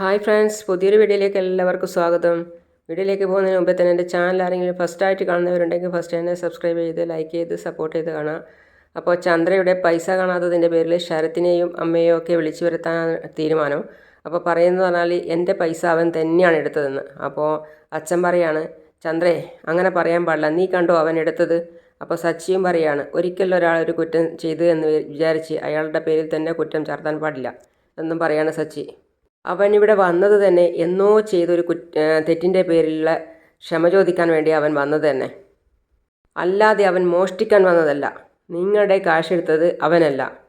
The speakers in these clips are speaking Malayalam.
ഹായ് ഫ്രണ്ട്സ് പുതിയൊരു വീഡിയോയിലേക്ക് എല്ലാവർക്കും സ്വാഗതം. വീഡിയോയിലേക്ക് പോകുന്നതിന് മുമ്പേ തന്നെ എന്റെ ചാനൽ ആരെങ്കിലും ഫസ്റ്റ് ആയിട്ട് കാണുന്നവരുണ്ടെങ്കിൽ ഫസ്റ്റ് തന്നെ സബ്സ്ക്രൈബ് ചെയ്ത് ലൈക്ക് ചെയ്ത് സപ്പോർട്ട് ചെയ്ത് കാണാം. അപ്പോൾ ചന്ദ്രയുടെ പൈസ കാണാത്തതിന്റെ പേരിൽ ശരത്തിനെയും അമ്മയെയും ഒക്കെ വിളിച്ചു വരുത്താനാണ് തീരുമാനം. അപ്പോൾ പറയുന്നത് പറഞ്ഞാൽ എന്റെ പൈസ അവൻ തന്നെയാണ് എടുത്തതെന്ന്. അപ്പോൾ അച്ഛൻ പറയാണ് ചന്ദ്രേ അങ്ങനെ പറയാൻ പാടില്ല. നീ കണ്ടോ അവൻ എടുത്തത്? അപ്പോൾ സച്ചിയും പറയാണ് ഒരിക്കലും ഒരാൾ ഒരു കുറ്റം ചെയ്തു എന്ന് വിചാരിച്ച് അയാളുടെ പേരിൽ തന്നെ കുറ്റം ചാർത്താൻ പാടില്ല. എന്നും പറയാണ് സച്ചി. അവൻ ഇവിടെ വന്നത് തന്നെ എന്നോ ചെയ്തൊരു കു തെറ്റിന്റെ പേരിലുള്ള ക്ഷമ ചോദിക്കാൻ വേണ്ടി അവൻ വന്നത് തന്നെ. അല്ലാതെ അവൻ മോഷ്ടിക്കാൻ വന്നതല്ല. നിങ്ങളുടെ കാശെടുത്തത് അവനല്ല.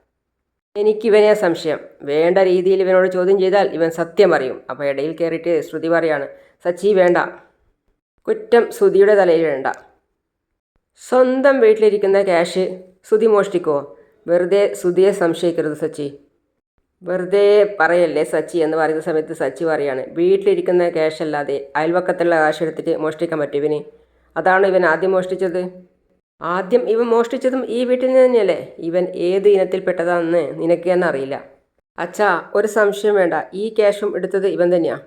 എനിക്കിവനെ സംശയം. വേണ്ട രീതിയിൽ ഇവനോട് ചോദ്യം ചെയ്താൽ ഇവൻ സത്യം അറിയും. അപ്പോൾ ഇടയിൽ കയറിയിട്ട് ശ്രുതി പറയാണ് സച്ചി വേണ്ട. കുറ്റം ശ്രുതിയുടെ തലയിൽ വേണ്ട. സ്വന്തം വീട്ടിലിരിക്കുന്ന ക്യാഷ് ശ്രുതി മോഷ്ടിക്കുമോ വെറുതെ ശ്രുതിയെ സംശയിക്കരുത് സച്ചി. വെറുതെ പറയല്ലേ സച്ചി എന്ന് പറയുന്ന സമയത്ത് സച്ചി പറയാണ് വീട്ടിലിരിക്കുന്ന ക്യാഷ് അല്ലാതെ അയൽവക്കത്തുള്ള കാശ് എടുത്തിട്ട് മോഷ്ടിക്കാൻ പറ്റും ഇവന്. അതാണ് ഇവൻ ആദ്യം മോഷ്ടിച്ചത്? ആദ്യം ഇവൻ മോഷ്ടിച്ചതും ഈ വീട്ടിൽ നിന്ന് തന്നെയല്ലേ? ഇവൻ ഏത് ഇനത്തിൽപ്പെട്ടതാണെന്ന് നിനക്ക് തന്നെ അറിയില്ല. അച്ഛാ ഒരു സംശയം വേണ്ട. ഈ ക്യാഷും എടുത്തത് ഇവൻ തന്നെയാ.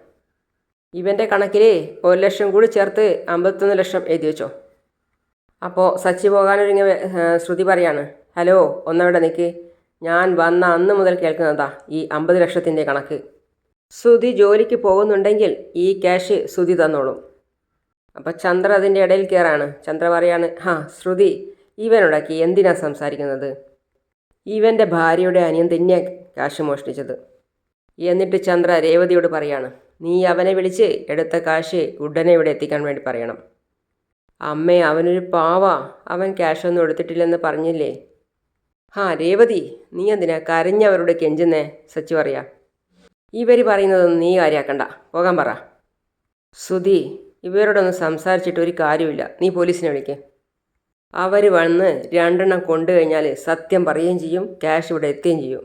ഇവന്റെ കണക്കിൽ ഒരു ലക്ഷം കൂടി ചേർത്ത് അമ്പത്തൊന്ന് ലക്ഷം എഴുതി വെച്ചോ. അപ്പോൾ സച്ചി പോകാനൊരുങ്ങ ശ്രുതി പറയാണ് ഹലോ ഒന്നവിടെ നിൽക്ക് ഞാൻ വന്ന അന്ന് മുതൽ കേൾക്കുന്നതാ ഈ അമ്പത് ലക്ഷത്തിന്റെ കണക്ക്. സുതി ജോലിക്ക് പോകുന്നുണ്ടെങ്കിൽ ഈ ക്യാഷ് ശ്രുതി തന്നോളും. അപ്പോൾ ചന്ദ്ര അതിന്റെ ഇടയിൽ കയറാണ് ചന്ദ്ര പറയാണ് ഹാ ശ്രുതി ഇവനുടക്കി എന്തിനാ സംസാരിക്കുന്നത്? ഇവന്റെ ഭാര്യയുടെ അനിയൻ തന്നെ കാശ് മോഷ്ടിച്ചത്. എന്നിട്ട് ചന്ദ്ര രേവതിയോട് പറയാണ് നീ അവനെ വിളിച്ച് എടുത്ത കാശ് ഉടനെ ഇവിടെ എത്തിക്കാൻ വേണ്ടി പറയണം. അമ്മേ അവനൊരു പാവ. അവൻ ക്യാഷൊന്നും എടുത്തിട്ടില്ലെന്ന് പറഞ്ഞില്ലേ? ഹാ രേവതി നീ എന്തിനാ കരഞ്ഞവരോട് കെഞ്ചുന്നേ? സച്ചു പറയാ. ഇവർ പറയുന്നതൊന്നും നീ കാര്യമാക്കണ്ട പോകാൻ പറ. സുധി ഇവരോടൊന്നും സംസാരിച്ചിട്ട് ഒരു കാര്യമില്ല നീ പോലീസിനെ വിളിക്ക്. അവർ വന്ന് രണ്ടെണ്ണം കൊണ്ടു കഴിഞ്ഞാൽ സത്യം പറയുകയും ചെയ്യും ക്യാഷ് ഇവിടെ എത്തുകയും ചെയ്യും.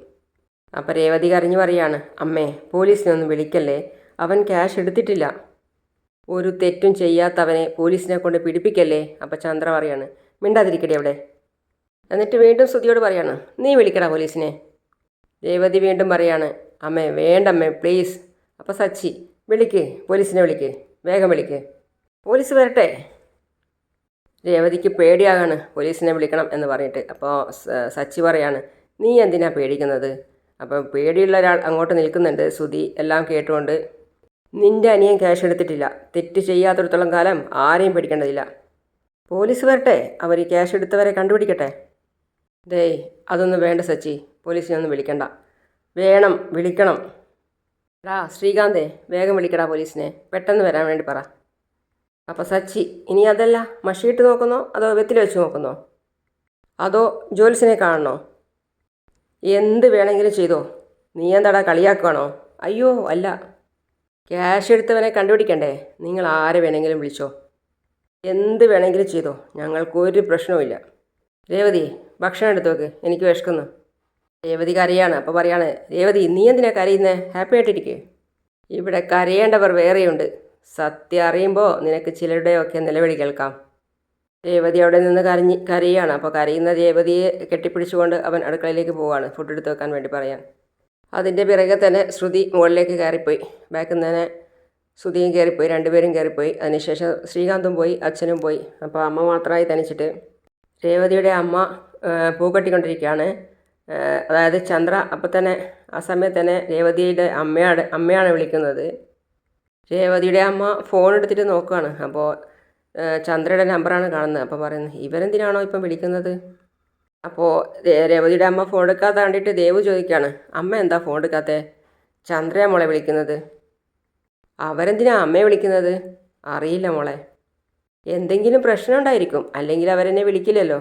അപ്പം രേവതി കരഞ്ഞു പറയാണ് അമ്മേ പോലീസിനെ ഒന്നും വിളിക്കല്ലേ? അവൻ ക്യാഷ് എടുത്തിട്ടില്ല. ഒരു തെറ്റും ചെയ്യാത്തവനെ പോലീസിനെ കൊണ്ട് പിടിപ്പിക്കല്ലേ? അപ്പം ചന്ദ്ര പറയാണ് മിണ്ടാതിരിക്കടി അവിടെ. എന്നിട്ട് വീണ്ടും ശ്രുതിയോട് പറയാണ് നീ വിളിക്കടാ പോലീസിനെ. രേവതി വീണ്ടും പറയാണ് അമ്മേ വേണ്ടമ്മേ പ്ലീസ്. അപ്പോൾ സച്ചി വിളിക്ക് പോലീസിനെ വിളിക്ക് വേഗം വിളിക്ക്. പോലീസ് വരട്ടെ. രേവതിക്ക് പേടിയാകാണ് പോലീസിനെ വിളിക്കണം എന്ന് പറഞ്ഞിട്ട്. അപ്പോൾ സച്ചി പറയാണ് നീ എന്തിനാ പേടിക്കുന്നത്? അപ്പം പേടിയുള്ള ഒരാൾ അങ്ങോട്ട് നിൽക്കുന്നുണ്ട് സുധി എല്ലാം കേട്ടുകൊണ്ട്. നിന്റെ അനിയൻ ക്യാഷ് എടുത്തിട്ടില്ല തെറ്റ് ചെയ്യാത്തിടത്തോളം കാലം ആരെയും പേടിക്കേണ്ടതില്ല. പോലീസ് വരട്ടെ അവർ ക്യാഷ് എടുത്തവരെ കണ്ടുപിടിക്കട്ടെ. ഡേയ് അതൊന്നും വേണ്ട സച്ചി. പോലീസിനെ ഒന്നും വിളിക്കണ്ട. വേണം വിളിക്കണം. എടാ ശ്രീകാന്തേ വേഗം വിളിക്കടാ പോലീസിനെ. പെട്ടെന്ന് വരാൻ വേണ്ടി പറ. അപ്പോൾ സച്ചി ഇനി അതല്ല മഷിയിട്ട് നോക്കുന്നോ അതോ വെത്തിൽ വെച്ച് നോക്കുന്നോ? അതോ ജോലിസിനെ കാണണോ? എന്ത് വേണമെങ്കിലും ചെയ്തോ? നീ എന്താടാ കളിയാക്കുകയാണോ അയ്യോ അല്ല. ക്യാഷ് എടുത്തവനെ കണ്ടുപിടിക്കണ്ടേ? നിങ്ങൾ ആരെ വേണമെങ്കിലും വിളിച്ചോ? എന്ത് വേണമെങ്കിലും ചെയ്തോ? ഞങ്ങൾക്കൊരു പ്രശ്നവുമില്ല. രേവതി ഭക്ഷണം എടുത്തു നോക്ക്. എനിക്ക് വിശക്കുന്നു. രേവതി കരയാണ്. അപ്പോൾ പറയാണ് രേവതി നീ എന്തിനാ കരയുന്നേ? ഹാപ്പി ആയിട്ടിരിക്കേ. ഇവിടെ കരയേണ്ടവർ വേറെയുണ്ട്. സത്യം അറിയുമ്പോൾ നിനക്ക് ചിലരുടെയൊക്കെ നിലവിളി കേൾക്കാം. രേവതി അവിടെ നിന്ന് കരഞ്ഞ് കരയാണ്. അപ്പോൾ കരയുന്ന രേവതിയെ കെട്ടിപ്പിടിച്ചുകൊണ്ട് അവൻ അടുക്കളയിലേക്ക് പോവാണ്. ഫുഡ് എടുത്ത് വെക്കാൻ വേണ്ടി പറയാൻ. അതിന്റെ പിറകെ തന്നെ ശ്രുതി മുകളിലേക്ക് കയറിപ്പോയി. ബാക്കിൽ നിന്ന് തന്നെ ശ്രുതിയും കയറിപ്പോയി. രണ്ടുപേരും കയറിപ്പോയി. അതിനുശേഷം ശ്രീകാന്തും പോയി അച്ഛനും പോയി. അപ്പോൾ അമ്മ മാത്രമായി തനിച്ചിട്ട് രേവതിയുടെ അമ്മ പൂ കെട്ടിക്കൊണ്ടിരിക്കുകയാണ് അതായത് ചന്ദ്ര അപ്പം തന്നെ ആ സമയത്ത് തന്നെ രേവതിയുടെ അമ്മയാണ് അമ്മയാണ് വിളിക്കുന്നത്. രേവതിയുടെ അമ്മ ഫോൺ എടുത്തിട്ട് നോക്കുകയാണ് അപ്പോൾ ചന്ദ്രയുടെ നമ്പറാണ് കാണുന്നത്. അപ്പോൾ പറയുന്നത് ഇവരെന്തിനാണോ ഇപ്പം വിളിക്കുന്നത്? അപ്പോൾ രേവതിയുടെ അമ്മ ഫോൺ എടുക്കാതെ കണ്ടിട്ട് ദേവ് ചോദിക്കുകയാണ് അമ്മ എന്താ ഫോൺ എടുക്കാത്തത് ചന്ദ്രയാ മോളെ വിളിക്കുന്നത്? അവരെന്തിനാ അമ്മയെ വിളിക്കുന്നത്? അറിയില്ല മോളെ. എന്തെങ്കിലും പ്രശ്നം ഉണ്ടായിരിക്കും. അല്ലെങ്കിൽ അവരെന്നെ വിളിക്കില്ലല്ലോ.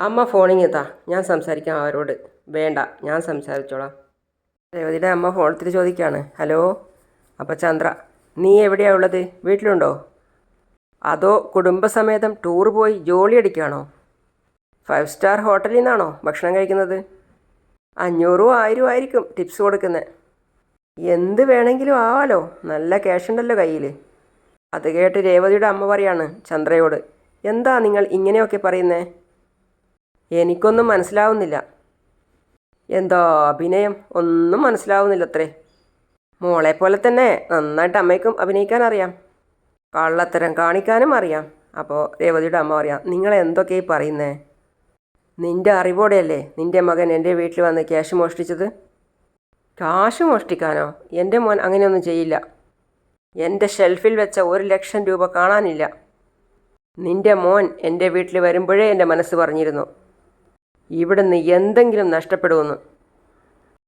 അമ്മ ഫോണിങ് താ. ഞാൻ സംസാരിക്കാം അവരോട്. വേണ്ട ഞാൻ സംസാരിച്ചോളാം. രേവതിയുടെ അമ്മ ഫോണത്തിൽ ചോദിക്കുകയാണ്. ഹലോ? അപ്പോൾ ചന്ദ്ര നീ എവിടെയാണ് ഉള്ളത്? വീട്ടിലുണ്ടോ? അതോ കുടുംബസമേതം ടൂർ പോയി ജോലി അടിക്കുകയാണോ? ഫൈവ് സ്റ്റാർ ഹോട്ടലിൽ നിന്നാണോ ഭക്ഷണം കഴിക്കുന്നത്? അഞ്ഞൂറോ ആയിരം ആയിരിക്കും ടിപ്സ് കൊടുക്കുന്നത് എന്ത് വേണമെങ്കിലും ആവാലോ. നല്ല ക്യാഷ് ഉണ്ടല്ലോ കയ്യിൽ അത് കേട്ട് രേവതിയുടെ അമ്മ പറയാണ് ചന്ദ്രയോട്. എന്താ നിങ്ങൾ ഇങ്ങനെയൊക്കെ പറയുന്നേ? എനിക്കൊന്നും മനസ്സിലാവുന്നില്ല. എന്തോ അഭിനയം? ഒന്നും മനസ്സിലാവുന്നില്ല അത്രേ മോളെ പോലെ തന്നെ നന്നായിട്ട് അമ്മയ്ക്കും അഭിനയിക്കാൻ അറിയാം കള്ളത്തരം കാണിക്കാനും അറിയാം. അപ്പോൾ രേവതിയുടെ അമ്മ പറയാം നിങ്ങൾ എന്തൊക്കെയായി പറയുന്നേ? നിന്റെ അറിവോടെയല്ലേ നിന്റെ മകൻ എന്റെ വീട്ടിൽ വന്ന് ക്യാഷ് മോഷ്ടിച്ചത്? കാശ് മോഷ്ടിക്കാനോ? എന്റെ മോൻ അങ്ങനെയൊന്നും ചെയ്യില്ല. എന്റെ ഷെൽഫിൽ വെച്ച ഒരു ലക്ഷം രൂപ കാണാനില്ല. നിന്റെ മോൻ എന്റെ വീട്ടിൽ വരുമ്പോഴേ എന്റെ മനസ്സ് പറഞ്ഞിരുന്നു. ഇവിടുന്ന് എന്തെങ്കിലും നഷ്ടപ്പെടുമെന്ന്.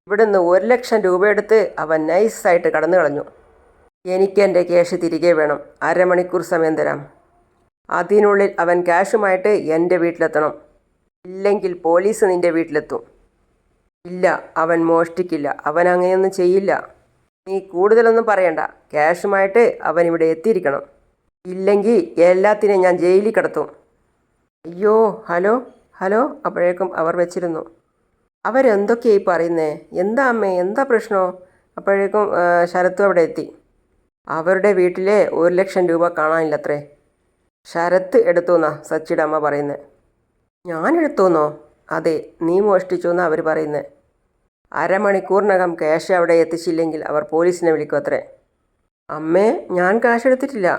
ഇവിടുന്ന് ഒരു ലക്ഷം രൂപയെടുത്ത് അവൻ നൈസായിട്ട് കടന്നു കളഞ്ഞു. എനിക്ക് എന്റെ ക്യാഷ് തിരികെ വേണം. അരമണിക്കൂർ സമയം തരാം. അതിനുള്ളിൽ അവൻ ക്യാഷുമായിട്ട് എന്റെ വീട്ടിലെത്തണം. ഇല്ലെങ്കിൽ പോലീസ് നിന്റെ വീട്ടിലെത്തും. ഇല്ല അവൻ മോഷ്ടിക്കില്ല. അവൻ അങ്ങനെയൊന്നും ചെയ്യില്ല. നീ കൂടുതലൊന്നും പറയണ്ട. ക്യാഷുമായിട്ട് അവൻ ഇവിടെ എത്തിയിരിക്കണം. ഇല്ലെങ്കിൽ എല്ലാത്തിനെയും ഞാൻ ജയിലിൽ കിടത്തും. അയ്യോ ഹലോ? ഹലോ അപ്പോഴേക്കും അവർ വെച്ചിരുന്നു. അവരെന്തൊക്കെയായി പറയുന്നേ? എന്താ അമ്മേ? എന്താ പ്രശ്നമോ അപ്പോഴേക്കും ശരത്തും അവിടെ എത്തി. അവരുടെ വീട്ടിലെ ഒരു ലക്ഷം രൂപ കാണാനില്ലത്രേ. ശരത്ത് എടുത്തു എന്നാ സച്ചിയുടെ അമ്മ പറയുന്നത് ഞാൻ എടുത്തുന്നോ അതെ നീ മോഷ്ടിച്ചു എന്നാ അവർ പറയുന്നത് അരമണിക്കൂറിനകം ക്യാഷ് അവിടെ എത്തിച്ചില്ലെങ്കിൽ അവർ പോലീസിനെ വിളിക്കും അത്രേ അമ്മേ ഞാൻ ക്യാഷ് എടുത്തിട്ടില്ല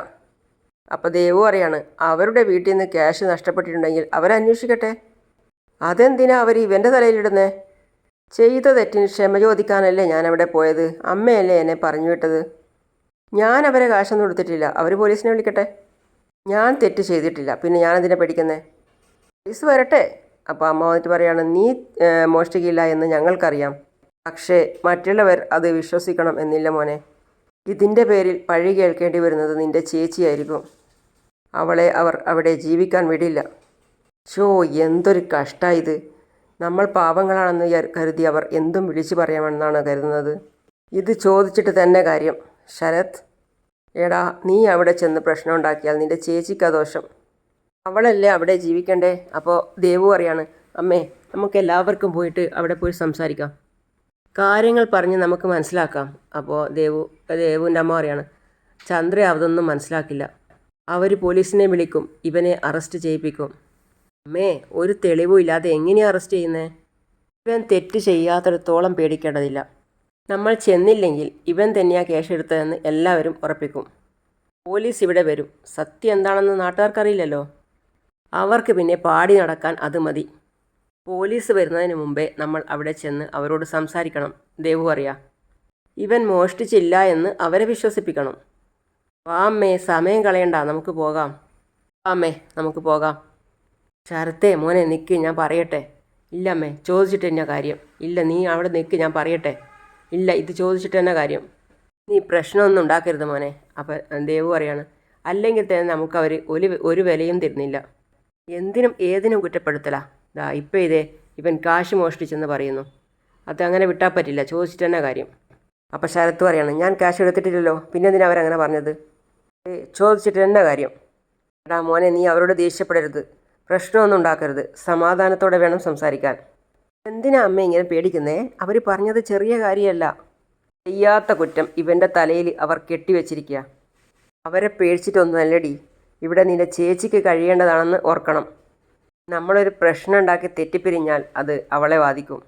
അപ്പോൾ ദേവു അറിയാണ് അവരുടെ വീട്ടിൽ നിന്ന് ക്യാഷ് നഷ്ടപ്പെട്ടിട്ടുണ്ടെങ്കിൽ അവരന്വേഷിക്കട്ടെ. അതെന്തിനാ അവർ ഇവന്റെ തലയിലിടുന്നേ? ചെയ്ത തെറ്റിന് ക്ഷമ ചോദിക്കാനല്ലേ ഞാൻ അവിടെ പോയത്? അമ്മയല്ലേ എന്നെ പറഞ്ഞു വിട്ടത്? ഞാൻ അവരെ കാശൊന്നും കൊടുത്തിട്ടില്ല അവർ പോലീസിനെ വിളിക്കട്ടെ? ഞാൻ തെറ്റ് ചെയ്തിട്ടില്ല. പിന്നെ ഞാനെന്തിനാ പേടിക്കുന്നേ? പോലീസ് വരട്ടെ. അപ്പോൾ അമ്മ വന്നിട്ട് പറയാണ് നീ മോഷ്ടിക്കില്ല എന്ന് ഞങ്ങൾക്കറിയാം. പക്ഷേ മറ്റുള്ളവർ അത് വിശ്വസിക്കണം എന്നില്ല മോനെ. ഇതിന്റെ പേരിൽ പഴി കേൾക്കേണ്ടി വരുന്നത് നിന്റെ ചേച്ചിയായിരിക്കും. അവളെ അവർ അവിടെ ജീവിക്കാൻ വിടില്ല. ഷോ എന്തൊരു കഷ്ടായത്. നമ്മൾ പാവങ്ങളാണെന്ന് കരുതി അവർ എന്തും വിളിച്ചു പറയാമെന്നാണ് കരുതുന്നത്. ഇത് ചോദിച്ചിട്ട് തന്നെ കാര്യം. ശരത് എടാ നീ അവിടെ ചെന്ന് പ്രശ്നം ഉണ്ടാക്കിയാൽ നിന്റെ ചേച്ചിക്കാ ദോഷം. അവളല്ലേ അവിടെ ജീവിക്കണ്ടേ? അപ്പോൾ ദേവു പറയാണ് അമ്മേ നമുക്ക് എല്ലാവർക്കും പോയിട്ട് അവിടെ പോയി സംസാരിക്കാം. കാര്യങ്ങൾ പറഞ്ഞ് നമുക്ക് മനസ്സിലാക്കാം. അപ്പോൾ ദേവു ദേവുവിന്റെ അമ്മ പറയാണ് ചന്ദ്ര അതൊന്നും മനസ്സിലാക്കില്ല. അവർ പോലീസിനെ വിളിക്കും ഇവനെ അറസ്റ്റ് ചെയ്യിപ്പിക്കും. അമ്മേ ഒരു തെളിവും ഇല്ലാതെ എങ്ങനെയാണ് അറസ്റ്റ് ചെയ്യുന്നത് ഇവൻ തെറ്റ് ചെയ്യാത്തിടത്തോളം പേടിക്കേണ്ടതില്ല. നമ്മൾ ചെന്നില്ലെങ്കിൽ ഇവൻ തന്നെയാണ് കേസ് എടുത്തതെന്ന് എല്ലാവരും ഉറപ്പിക്കും. പോലീസ് ഇവിടെ വരും. സത്യം എന്താണെന്ന് നാട്ടുകാർക്കറിയില്ലല്ലോ. അവർക്ക് പിന്നെ പാടി നടക്കാൻ അത് മതി. പോലീസ് വരുന്നതിന് മുമ്പേ നമ്മൾ അവിടെ ചെന്ന് അവരോട് സംസാരിക്കണം. ദേവു അറിയാം. ഇവൻ മോഷ്ടിച്ചില്ല എന്ന് അവരെ വിശ്വസിപ്പിക്കണം. വാമ്മേ സമയം കളയണ്ട. നമുക്ക് പോകാം. വാമ്മേ നമുക്ക് പോകാം. ശരത്തേ മോനെ നിൽക്ക് ഞാൻ പറയട്ടെ. ഇല്ല അമ്മേ ചോദിച്ചിട്ട് തന്നെ കാര്യം? ഇല്ല നീ അവിടെ നിൽക്ക് ഞാൻ പറയട്ടെ. ഇല്ല ഇത് ചോദിച്ചിട്ട് തന്നെ കാര്യം? നീ പ്രശ്നമൊന്നും ഉണ്ടാക്കരുത് മോനെ. അപ്പം ദേവു പറയാണ് അല്ലെങ്കിൽ തന്നെ നമുക്ക് അവർ ഒരു ഒരു വിലയും തരുന്നില്ല. എന്തിനും ഏതിനും കുറ്റപ്പെടുത്തലാ. ദാ ഇപ്പം ഇതേ ഇവൻ കാശ് മോഷ്ടിച്ചെന്ന് പറയുന്നു. അത് അങ്ങനെ വിട്ടാൽ പറ്റില്ല ചോദിച്ചിട്ട് തന്നെ കാര്യം? അപ്പം ശരത്ത് പറയാണ് ഞാൻ കാശ് എടുത്തിട്ടില്ലല്ലോ. പിന്നെ എന്തിനാ അവരങ്ങനെ പറഞ്ഞത്? ചോദിച്ചിട്ട് തന്നെ കാര്യം? എടാ മോനെ നീ അവരോട് ദേഷ്യപ്പെടരുത്. പ്രശ്നമൊന്നും ഉണ്ടാക്കരുത്. സമാധാനത്തോടെ വേണം സംസാരിക്കാൻ. എന്തിനാ അമ്മ ഇങ്ങനെ പേടിക്കുന്നേ? അവർ പറഞ്ഞത് ചെറിയ കാര്യമല്ല. ചെയ്യാത്ത കുറ്റം ഇവന്റെ തലയിൽ അവർ കെട്ടിവെച്ചിരിക്കുക അവരെ പേടിച്ചിട്ടൊന്നുമല്ലടി. ഇവിടെ നിന്റെ ചേച്ചിക്ക് കഴിയേണ്ടതാണെന്ന് ഓർക്കണം. നമ്മളൊരു പ്രശ്നം ഉണ്ടാക്കി തെറ്റിപ്പിരിഞ്ഞാൽ അത് അവളെ ബാധിക്കും.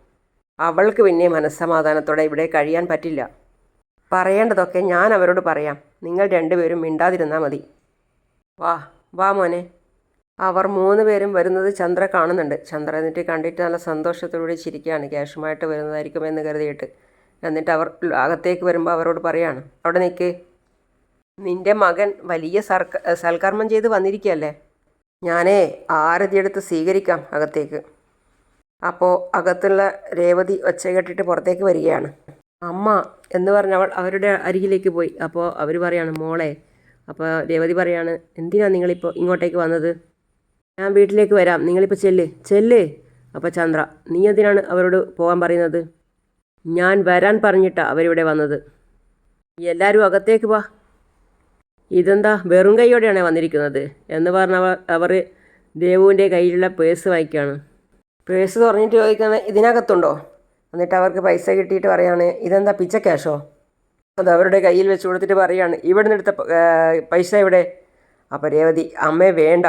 അവൾക്ക് പിന്നെ മനസ്സമാധാനത്തോടെ ഇവിടെ കഴിയാൻ പറ്റില്ല. പറയേണ്ടതൊക്കെ ഞാൻ അവരോട് പറയാം. നിങ്ങൾ രണ്ടുപേരും മിണ്ടാതിരുന്നാൽ മതി. വാ വാ മോനെ. അവർ മൂന്ന് പേരും വരുന്നത് ചന്ദ്ര കാണുന്നുണ്ട്. ചന്ദ്ര എന്നിട്ട് കണ്ടിട്ട് നല്ല സന്തോഷത്തോടെ ചിരിക്കുകയാണ്. ക്യാഷുമായിട്ട് വരുന്നതായിരിക്കും എന്ന് കരുതിയിട്ട്. എന്നിട്ട് അവർ അകത്തേക്ക് വരുമ്പോൾ അവരോട് പറയാണ് അവിടെ നിൽക്ക് നിന്റെ മകൻ വലിയ സർക്ക സൽക്കർമ്മം ചെയ്ത് വന്നിരിക്കുകയല്ലേ? ഞാനേ ആരതി എടുത്ത് സ്വീകരിക്കാം അകത്തേക്ക്. അപ്പോൾ അകത്തുള്ള രേവതി ഒച്ച കെട്ടിട്ട് പുറത്തേക്ക് വരികയാണ്. അമ്മ എന്ന് പറഞ്ഞവൾ അവരുടെ അരികിലേക്ക് പോയി. അപ്പോൾ അവർ പറയാണ് മോളെ അപ്പോൾ രേവതി പറയാണ് എന്തിനാണ് നിങ്ങളിപ്പോൾ ഇങ്ങോട്ടേക്ക് വന്നത്? ഞാൻ വീട്ടിലേക്ക് വരാം. നിങ്ങളിപ്പോൾ ചെല്ല്. ചെല്ല്. അപ്പോൾ ചന്ദ്ര നീ എന്തിനാണ് അവരോട് പോകാൻ പറയുന്നത്? ഞാൻ വരാൻ പറഞ്ഞിട്ടാണ് അവരിവിടെ വന്നത്. എല്ലാവരും അകത്തേക്ക് വാ. ഇതെന്താ വെറും കൈയോടെയാണ് വന്നിരിക്കുന്നത്? എന്ന് പറഞ്ഞ അവർ ദേവുവിന്റെ കയ്യിലുള്ള പേഴ്സ് വാങ്ങിക്കുകയാണ് പേഴ്സ് തുറന്നിട്ട് ചോദിക്കുന്നത് ഇതിനകത്തുണ്ടോ? എന്നിട്ട് അവർക്ക് പൈസ കിട്ടിയിട്ട് പറയാണ് ഇതെന്താ പിച്ച ക്യാഷോ? അത് അവരുടെ കയ്യിൽ വെച്ച് കൊടുത്തിട്ട് പറയാണ് ഇവിടെ നിന്ന് എടുത്ത പൈസ ഇവിടെ അപ്പോൾ രേവതി അമ്മേ വേണ്ട.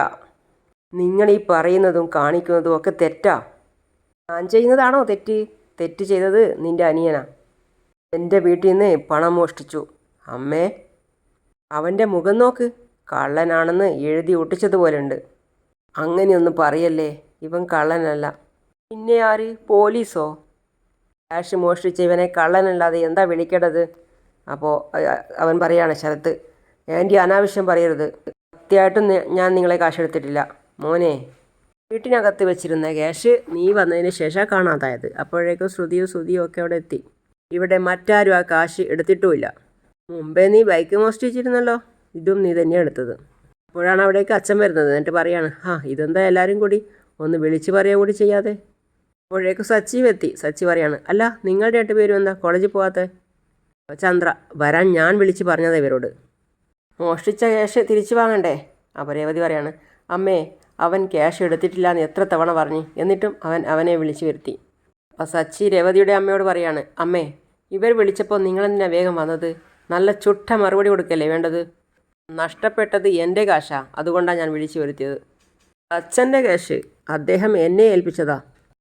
നിങ്ങൾ ഈ പറയുന്നതും കാണിക്കുന്നതും ഒക്കെ തെറ്റാ? ഞാൻ ചെയ്യുന്നതാണോ തെറ്റ്? തെറ്റ് ചെയ്തത് നിന്റെ അനിയനാ. എന്റെ വീട്ടിൽ നിന്ന് പണം മോഷ്ടിച്ചു. അമ്മേ അവന്റെ മുഖം നോക്ക്. കള്ളനാണെന്ന് എഴുതി ഒട്ടിച്ചതുപോലെയുണ്ട് അങ്ങനെയൊന്നും പറയല്ലേ? ഇവൻ കള്ളനല്ല. പിന്നെ ആര്? പോലീസോ? ക്യാഷ് മോഷ്ടിച്ച ഇവനെ കള്ളനല്ലാതെ എന്താ വിളിക്കേണ്ടത്? അപ്പോൾ അവൻ പറയാണ് ശരത്ത്. ആന്റി അനാവശ്യം പറയരുത്. സത്യമായിട്ടും ഞാൻ നിങ്ങളെ കാശ് എടുത്തിട്ടില്ല. മോനെ വീട്ടിനകത്ത് വെച്ചിരുന്ന ക്യാഷ് നീ വന്നതിന് ശേഷം കാണാതായത്. അപ്പോഴേക്കും ശ്രുതിയും ശ്രുതിയും ഒക്കെ അവിടെ എത്തി. ഇവിടെ മറ്റാരും ആ കാശ് എടുത്തിട്ടുമില്ല. മുമ്പേ നീ ബൈക്ക് മോഷ്ടിച്ചിരുന്നല്ലോ. ഇതും നീ തന്നെ എടുത്തത്. അപ്പോഴാണ് അവിടേക്ക് അച്ഛൻ വരുന്നത്. എന്നിട്ട് പറയാണ് ആ ഇതെന്താ എല്ലാവരും കൂടി? ഒന്ന് വിളിച്ച് പറയുക കൂടി ചെയ്യാതെ. അപ്പോഴേക്ക് സച്ചിവ് എത്തി. സച്ചി പറയാണ് അല്ല രണ്ട് പേരും എന്താ കോളേജിൽ പോകാത്ത ചന്ദ്ര വരാൻ ഞാൻ വിളിച്ച് പറഞ്ഞത് ഇവരോട്. മോഷ്ടിച്ച ക്യാഷ് തിരിച്ചു വാങ്ങണ്ടേ? അപരേവതി രേവതി പറയാണ് അമ്മേ അവൻ ക്യാഷ് എടുത്തിട്ടില്ല എന്ന് എത്ര തവണ പറഞ്ഞു. എന്നിട്ടും അവൻ അവനെ വിളിച്ചു വരുത്തി. അപ്പോൾ സച്ചി രേവതിയുടെ അമ്മയോട് പറയാണ് അമ്മേ ഇവർ വിളിച്ചപ്പോൾ നിങ്ങളെന്തിനാ വേഗം വന്നത്? നല്ല ചുട്ട മറുപടി കൊടുക്കല്ലേ വേണ്ടത്? നഷ്ടപ്പെട്ടത് എന്റെ കാശാ അതുകൊണ്ടാണ് ഞാൻ വിളിച്ചു വരുത്തിയത്. അച്ഛന്റെ കാശ് അദ്ദേഹം എന്നെ ഏൽപ്പിച്ചതാ.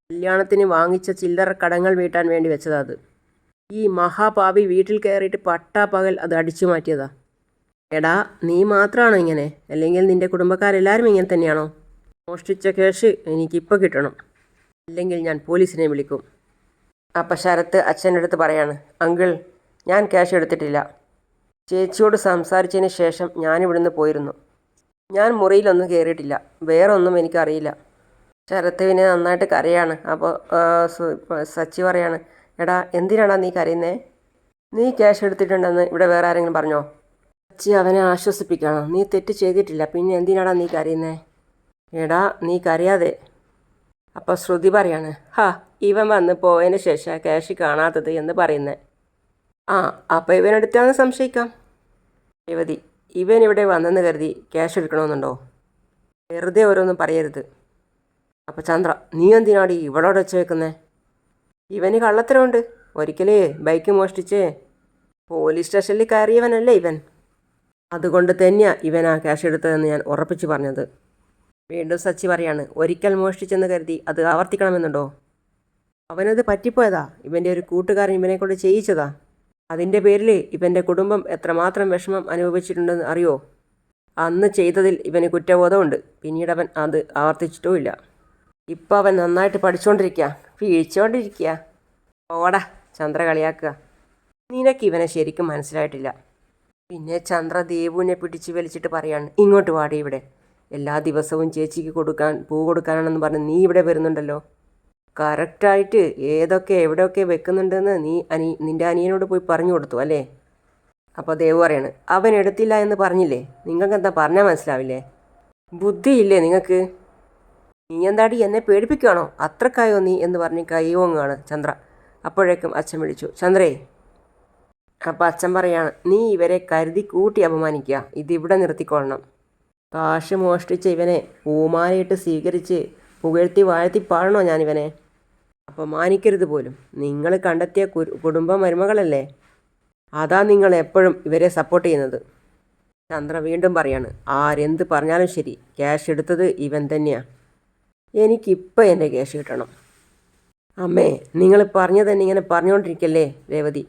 കല്യാണത്തിന് വാങ്ങിച്ച ചില്ലറ കടങ്ങൾ വീട്ടാൻ വേണ്ടി വെച്ചതാ അത്. ഈ മഹാപാപി വീട്ടിൽ കയറിയിട്ട് പട്ടാപ്പകൽ അത് അടിച്ചു മാറ്റിയതാ. എടാ നീ മാത്രമാണോ ഇങ്ങനെ? അല്ലെങ്കിൽ നിന്റെ കുടുംബക്കാരെല്ലാവരും ഇങ്ങനെ തന്നെയാണോ? മോഷ്ടിച്ച ക്യാഷ് എനിക്കിപ്പോൾ കിട്ടണം. അല്ലെങ്കിൽ ഞാൻ പോലീസിനെ വിളിക്കും. അപ്പം ശരത്ത് അച്ഛന്റെ അടുത്ത് പറയാണ് അങ്കിൾ ഞാൻ ക്യാഷ് എടുത്തിട്ടില്ല. ചേച്ചിയോട് സംസാരിച്ചതിന് ശേഷം ഞാനിവിടുന്ന് പോയിരുന്നു. ഞാൻ മുറിയിലൊന്നും കയറിയിട്ടില്ല വേറെ ഒന്നും എനിക്കറിയില്ല ശരത്തുവിനെ നന്നായിട്ട് കരയാണ്. അപ്പോൾ സച്ചി പറയാണ് എടാ എന്തിനാടാ നീ കരയുന്നേ? നീ ക്യാഷ് എടുത്തിട്ടുണ്ടെന്ന് ഇവിടെ വേറെ ആരെങ്കിലും പറഞ്ഞോ? സച്ചി അവനെ ആശ്വസിപ്പിക്കണം നീ തെറ്റ് ചെയ്തിട്ടില്ല. പിന്നെ എന്തിനാടാ നീ കരയുന്നേ? എടാ നീ കരയാതെ. അപ്പോൾ ശ്രുതി പറയാണ് ഹാ ഇവൻ വന്ന് പോയതിന് ശേഷം കാശി കാണാത്തത് എന്ന് പറയുന്നത് ആ അപ്പോൾ ഇവനെടുത്താന്ന് സംശയിക്കാം. രേവതി ഇവൻ ഇവിടെ വന്നെന്ന് കരുതി ക്യാഷ് എടുക്കണമെന്നുണ്ടോ വെറുതെ ഓരോന്നും പറയരുത്. അപ്പോൾ ചന്ദ്ര നീ എന്തിനാടി ഇവളോട് വെച്ച് വെക്കുന്നേ ഇവന് കള്ളത്തരമുണ്ട്. ഒരിക്കലേ ബൈക്ക് മോഷ്ടിച്ച്. പോലീസ് സ്റ്റേഷനിൽ കയറിയവനല്ലേ ഇവൻ. അതുകൊണ്ട് തന്നെയാണ് ഇവൻ ആ ക്യാഷ് എടുത്തതെന്ന് ഞാൻ ഉറപ്പിച്ച് പറഞ്ഞത്. വീണ്ടും സച്ചി പറയാണ് ഒരിക്കൽ മോഷ്ടിച്ചെന്ന് കരുതി അത് ആവർത്തിക്കണമെന്നുണ്ടോ? അവനത് പറ്റിപ്പോയതാ. ഇവന്റെ ഒരു കൂട്ടുകാരൻ ഇവനെ കൊണ്ട് ചെയ്യിച്ചതാ. അതിന്റെ പേരിൽ ഇവന്റെ കുടുംബം എത്രമാത്രം വിഷമം അനുഭവിച്ചിട്ടുണ്ടെന്ന് അറിയോ? അന്ന് ചെയ്തതിൽ ഇവന് കുറ്റബോധമുണ്ട്. പിന്നീട് അവൻ അത് ആവർത്തിച്ചിട്ടുമില്ല. ഇപ്പോൾ അവൻ നന്നായിട്ട് പഠിച്ചുകൊണ്ടിരിക്കുക വീഴ്ചോണ്ടിരിക്കുക ഓടാ ചന്ദ്ര കളിയാക്കുക. നിനക്ക് ഇവനെ ശരിക്കും മനസ്സിലായിട്ടില്ല. പിന്നെ ചന്ദ്ര ദേവുവിനെ പിടിച്ച് വലിച്ചിട്ട് പറയാണ് ഇങ്ങോട്ട് വാടി ഇവിടെ. എല്ലാ ദിവസവും ചേച്ചിക്ക് കൊടുക്കാൻ പൂ കൊടുക്കാനാണെന്ന് പറഞ്ഞ് നീ ഇവിടെ വരുന്നുണ്ടല്ലോ. കറക്റ്റായിട്ട് ഏതൊക്കെ എവിടെയൊക്കെ വെക്കുന്നുണ്ടെന്ന് നീ അനി നിന്റെ അനിയനോട് പോയി പറഞ്ഞു കൊടുത്തു അല്ലേ? അപ്പോൾ ദേവ് പറയാണ് അവൻ എടുത്തില്ല എന്ന് പറഞ്ഞില്ലേ? നിങ്ങൾക്ക് എന്താ പറഞ്ഞാൽ മനസ്സിലാവില്ലേ? ബുദ്ധിയില്ലേ നിങ്ങൾക്ക് നീ എന്താടി എന്നെ പേടിപ്പിക്കുകയാണോ അത്രക്കായോ നീ? എന്ന് പറഞ്ഞ് കൈവങ്ങാണ് ചന്ദ്ര. അപ്പോഴേക്കും അച്ഛൻ വിളിച്ചു ചന്ദ്രേ. അപ്പോൾ അച്ഛൻ പറയാണ് നീ ഇവരെ കരുതി കൂട്ടി അപമാനിക്കുക. ഇതിവിടെ നിർത്തിക്കൊള്ളണം. കാശ് മോഷ്ടിച്ച ഇവനെ പൂമാലയിട്ട് സ്വീകരിച്ച് പുകഴ്ത്തി വാഴ്ത്തി പാടണോ ഞാനിവനെ? അപമാനിക്കരുത് പോലും. നിങ്ങൾ കണ്ടെത്തിയ കുടുംബ മരുമകളല്ലേ? അതാ നിങ്ങൾ എപ്പോഴും ഇവരെ സപ്പോർട്ട് ചെയ്യുന്നത്. ചന്ദ്ര വീണ്ടും പറയാണ് ആരെന്ത് പറഞ്ഞാലും ശരി. ക്യാഷ് എടുത്തത് ഇവൻ തന്നെയാണ് എനിക്കിപ്പോൾ എന്റെ ക്യാഷ് കിട്ടണം. അമ്മേ നിങ്ങൾ പറഞ്ഞു തന്നെ ഇങ്ങനെ പറഞ്ഞുകൊണ്ടിരിക്കല്ലേ രേവതി?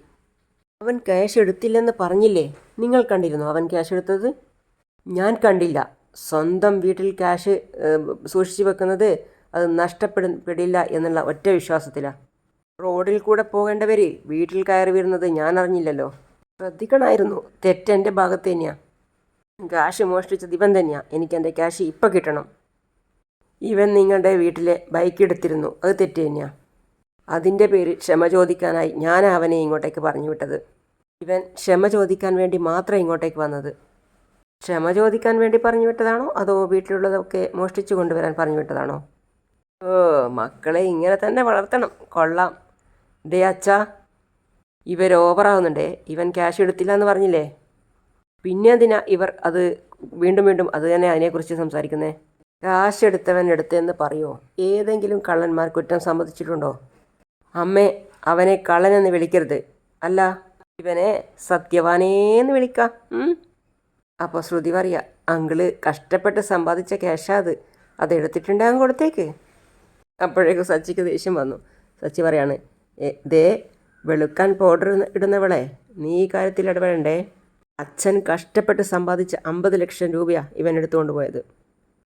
അവൻ ക്യാഷ് എടുത്തില്ലെന്ന് പറഞ്ഞില്ലേ? നിങ്ങൾ കണ്ടിരുന്നു അവൻ ക്യാഷ് എടുത്തത്? ഞാൻ കണ്ടില്ല. സ്വന്തം വീട്ടിൽ ക്യാഷ് സൂക്ഷിച്ചു വെക്കുന്നത് അത് നഷ്ടപ്പെടില്ല എന്നുള്ള ഒറ്റ വിശ്വാസത്തിലാണ് റോഡിൽ കൂടെ പോകേണ്ടവർ വീട്ടിൽ കയറി വരുന്നത് ഞാൻ അറിഞ്ഞില്ലല്ലോ. ശ്രദ്ധിക്കണമായിരുന്നു തെറ്റെന്റെ ഭാഗത്ത് തന്നെയാണ് ക്യാഷ് മോഷ്ടിച്ചത് ഇവൻ തന്നെയാണ് എനിക്ക് എന്റെ ക്യാഷ് ഇപ്പം കിട്ടണം. ഇവൻ നിങ്ങളുടെ വീട്ടിലെ ബൈക്ക് എടുത്തിരുന്നു. അത് തെറ്റ് തന്നെയാണ് അതിന്റെ പേരിൽ ക്ഷമ ചോദിക്കാനായി ഞാൻ അവനെ ഇങ്ങോട്ടേക്ക് പറഞ്ഞു വിട്ടത്. ഇവൻ ക്ഷമ ചോദിക്കാൻ വേണ്ടി മാത്രം ഇങ്ങോട്ടേക്ക് വന്നത്. ക്ഷമ ചോദിക്കാൻ വേണ്ടി പറഞ്ഞു വിട്ടതാണോ? അതോ വീട്ടിലുള്ളതൊക്കെ മോഷ്ടിച്ചു കൊണ്ടുവരാൻ പറഞ്ഞു വിട്ടതാണോ? ഓ മക്കളെ ഇങ്ങനെ തന്നെ വളർത്തണം. കൊള്ളാം. ദേ അച്ഛാ ഇവർ ഓവറാവുന്നുണ്ടേ ഇവൻ ക്യാഷ് എടുത്തില്ല എന്ന് പറഞ്ഞില്ലേ? പിന്നെ എന്തിനാ ഇവർ അത് വീണ്ടും വീണ്ടും അത് തന്നെ അതിനെക്കുറിച്ച് സംസാരിക്കുന്നേ? കാശ് എടുത്തവൻ എടുത്തെന്ന് പറയുമോ ഏതെങ്കിലും കള്ളന്മാർ കുറ്റം സമ്മതിച്ചിട്ടുണ്ടോ? അമ്മേ അവനെ കള്ളനെന്ന് വിളിക്കരുത്. അല്ല ഇവനെ സത്യവാനേന്ന് വിളിക്കാം? അപ്പോൾ ശ്രുതി പറയുക അങ്കിൾ കഷ്ടപ്പെട്ട് സമ്പാദിച്ച ക്യാഷാ അത്. അതെടുത്തിട്ടുണ്ടാകും കൊടുത്തേക്ക്. അപ്പോഴേക്കും സച്ചിക്ക് ദേഷ്യം വന്നു. സച്ചി പറയാണ് ദേ വെളുക്കാൻ പൗഡർ ഇടുന്നവളെ നീ ഈ കാര്യത്തിൽ ഇടപെടണ്ടേ? അച്ഛൻ കഷ്ടപ്പെട്ട് സമ്പാദിച്ച അമ്പത് ലക്ഷം രൂപയാ ഇവൻ എടുത്തുകൊണ്ട് പോയത്.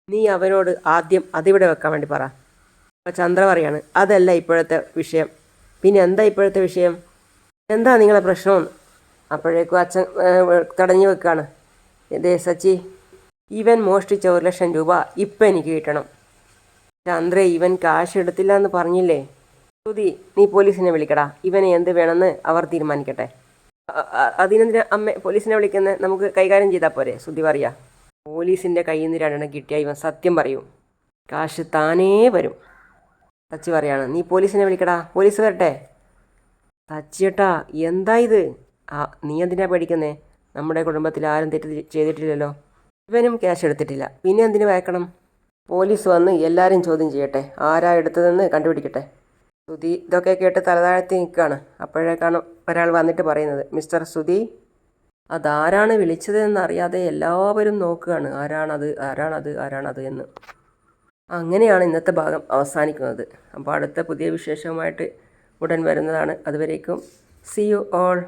നീ അവനോട് ആദ്യം അതിവിടെ വെക്കാൻ വേണ്ടി പറ. അപ്പോൾ ചന്ദ്ര പറയാണ് അതല്ല ഇപ്പോഴത്തെ വിഷയം. പിന്നെ എന്താ ഇപ്പോഴത്തെ വിഷയം? എന്താ നിങ്ങളെ പ്രശ്നം? അപ്പോഴേക്കും അച്ഛൻ തടഞ്ഞു വെക്കാണ്. ഇതേ സച്ചി? ഇവൻ മോഷ്ടിച്ച ഒരു ലക്ഷം രൂപ ഇപ്പം എനിക്ക് കിട്ടണം. ചന്ദ്രേ ഇവൻ കാശ് എടുത്തില്ല എന്ന് പറഞ്ഞില്ലേ? ശ്രുതി നീ പോലീസിനെ വിളിക്കടാ. ഇവനെ എന്ത് വേണമെന്ന് അവർ തീരുമാനിക്കട്ടെ. അതിനെന്തിനാ അമ്മ പോലീസിനെ വിളിക്കുന്നത് നമുക്ക് കൈകാര്യം ചെയ്താൽ പോരെ ശ്രുതി പറയാ. പോലീസിന്റെ കയ്യിൽ നിന്ന് രണ്ടെണ്ണം കിട്ടിയ ഇവൻ സത്യം പറയും. കാശ് താനേ വരും. സച്ചി പറയാണ് നീ പോലീസിനെ വിളിക്കടാ. പോലീസ് വരട്ടെ. സച്ചിട്ടാ എന്താ ഇത്? ആ നീ എന്തിനാ പേടിക്കുന്നേ? നമ്മുടെ കുടുംബത്തിൽ ആരും തെറ്റ് ചെയ്തിട്ടില്ലല്ലോ. ഇവനും ക്യാഷ് എടുത്തിട്ടില്ല. പിന്നെ എന്തിനു വയക്കണം? പോലീസ് വന്ന് എല്ലാവരും ചോദ്യം ചെയ്യട്ടെ. ആരാ എടുത്തതെന്ന് കണ്ടുപിടിക്കട്ടെ. സുധി ഇതൊക്കെ കേട്ട് തലതാഴ്ത്തി നിൽക്കുകയാണ്. അപ്പോഴേക്കാണ് ഒരാൾ വന്നിട്ട് പറയുന്നത് മിസ്റ്റർ സുധി അതാരാണ് വിളിച്ചതെന്നറിയാതെ എല്ലാവരും നോക്കുകയാണ്. ആരാണത്? ആരാണത്? ആരാണത്? എന്ന്. അങ്ങനെയാണ് ഇന്നത്തെ ഭാഗം അവസാനിക്കുന്നത്. അപ്പോൾ അടുത്ത പുതിയ വിശേഷവുമായിട്ട് ഉടൻ വരുന്നതാണ്. അതുവരേക്കും സി യു ഓൾ